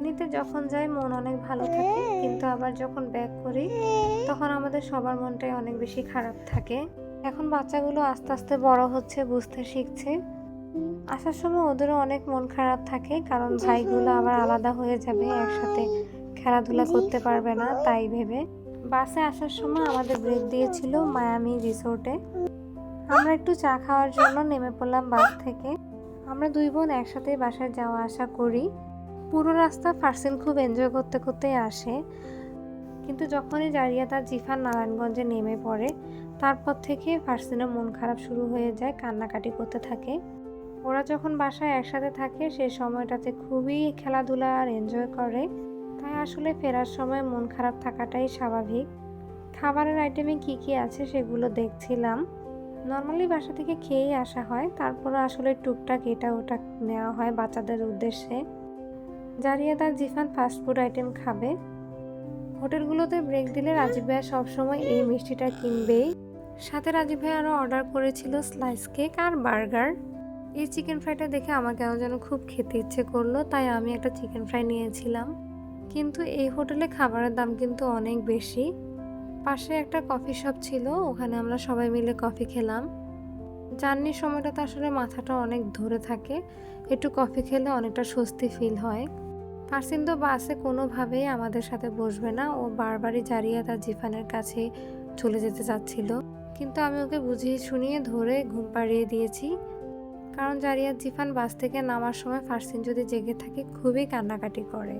এমনিতে যখন যাই, মন অনেক ভালো থাকে। কিন্তু আবার যখন ব্যাক করি, তখন আমাদের সবার মনটাই অনেক বেশি খারাপ থাকে। এখন বাচ্চাগুলো আস্তে আস্তে বড় হচ্ছে, বুঝতে শিখছে। আসার সময় ওদেরও অনেক মন খারাপ থাকে, কারণ ভাইগুলো আবার আলাদা হয়ে যাবে, একসাথে খেলাধুলা করতে পারবে না, তাই ভেবে। বাসে আসার সময় আমাদের ব্রেক দিয়েছিল মায়ামি রিসোর্টে আমরা একটু চা খাওয়ার জন্য নেমে পড়লাম বাস থেকে। আমরা দুই বোন একসাথে বাসায় যাওয়া আসা করি। পুরো রাস্তা ফার্সিন খুব এনজয় করতে করতেই আসে। কিন্তু যখনই জারিয়া তার জিফার নারায়ণগঞ্জে নেমে পড়ে, তারপর থেকে ফার্সিনের মন খারাপ শুরু হয়ে যায়, কান্নাকাটি করতে থাকে। ওরা যখন বাসায় একসাথে থাকে সেই সময়টাতে খুবই খেলাধুলা আর এনজয় করে। তাই আসলে ফেরার সময় মন খারাপ থাকাটাই স্বাভাবিক। খাবারের আইটেমে কি কি আছে সেগুলো দেখছিলাম। নর্মালি বাসা থেকে খেয়েই আসা হয় তারপরে আসলে টুকটাক এটা ওটা নেওয়া হয় বাচ্চাদের উদ্দেশ্যে। জারিয়া তার জিফান ফাস্টফুড আইটেম খাবে। হোটেলগুলোতে ব্রেক দিলে রাজীব ভাইয়া সবসময় এই মিষ্টিটা কিনবেই। সাথে রাজীব ভাই আরও অর্ডার করেছিল স্লাইস কেক আর বার্গার এই চিকেন ফ্রাইটা দেখে আমার কেন যেন খুব খেতে ইচ্ছে করল, তাই আমি একটা চিকেন ফ্রাই নিয়েছিলাম। কিন্তু এই হোটেলে খাবারের দাম কিন্তু অনেক বেশি। পাশে একটা কফি শপ ছিল, ওখানে আমরা সবাই মিলে কফি খেলাম। জার্নির সময়টাতে আসলে মাথাটা অনেক ধরে থাকে, একটু কফি খেলে অনেকটা স্বস্তি ফিল হয়। ফার্সিন তো বাসে কোনোভাবেই আমাদের সাথে বসবে না। ও বারবারই জারিয়া তার জিফানের কাছে চলে যেতে চাচ্ছিল। কিন্তু আমি ওকে বুঝিয়ে শুনিয়ে ধরে ঘুম পাড়িয়ে দিয়েছি। কারণ জারিয়া জিফান বাস থেকে নামার সময় ফার্সিন যদি জেগে থাকে, খুবই কান্নাকাটি করে।